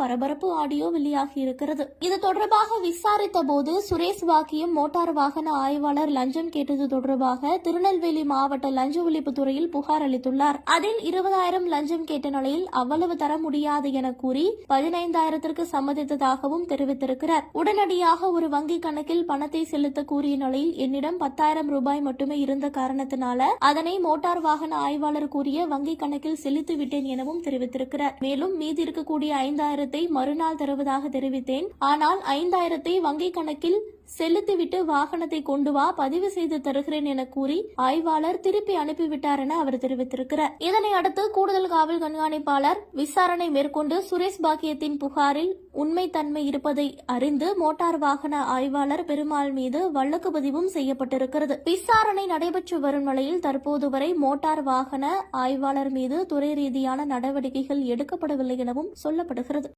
பரபரப்பு ஆடியோ வெளியாகி இருக்கிறது. இது தொடர்பாக விசாரித்த போது சுரேஷ் வாக்கியும் மோட்டார் வாகன ஆய்வாளர் லஞ்சம் கேட்டது தொடர்பாக திருநெல்வேலி மாவட்ட லஞ்ச ஒழிப்பு துறையில் புகார் அளித்துள்ளார். அதில் இருபதாயிரம் லஞ்சம் கேட்ட நிலையில் அவ்வளவு தர முடியாது என கூறி பதினைந்தாயிரத்திற்கு சம்மதித்ததாகவும் தெரிவித்திருக்கிறார். உடனடியாக ஒரு வங்கி கணக்கில் பணத்தை செலுத்த கூறிய நிலையில் என்னிடம் பத்தாயிரம் ரூபாய் மட்டுமே இருந்த காரணத்தினால அதனை மோட்டார் வாகன ஆய்வாளர் கூறிய வங்கி கணக்கில் செலுத்திவிட்டேன் எனவும் தெரிவித்திருக்கிறார். மேலும் மீதி இருக்கக்கூடிய ஐந்தாயிரம் மறுநாள் தருவதாக தெரிவித்தேன். ஆனால் ஐந்தாயிரத்தை வங்கி கணக்கில் செலுத்திவிட்டு வாகனத்தை கொண்டு வா பதிவு செய்து தருகிறேன் என கூறி ஆய்வாளர் திருப்பி அனுப்பிவிட்டார் என அவர் தெரிவித்திருக்கிறார். இதனை அடுத்து கூடுதல் காவல் கண்காணிப்பாளர் விசாரணை மேற்கொண்டு சுரேஷ் பாக்கியத்தின் புகாரில் உண்மைத்தன்மை இருப்பதை அறிந்து மோட்டார் வாகன ஆய்வாளர் பெருமாள் மீது வழக்கு பதிவும் செய்யப்பட்டிருக்கிறது. விசாரணை நடைபெற்று வரும் நிலையில் தற்போது வரை மோட்டார் வாகன ஆய்வாளர் மீது துறை ரீதியான நடவடிக்கைகள் எடுக்கப்படவில்லை எனவும் சொல்லப்படுகிறது.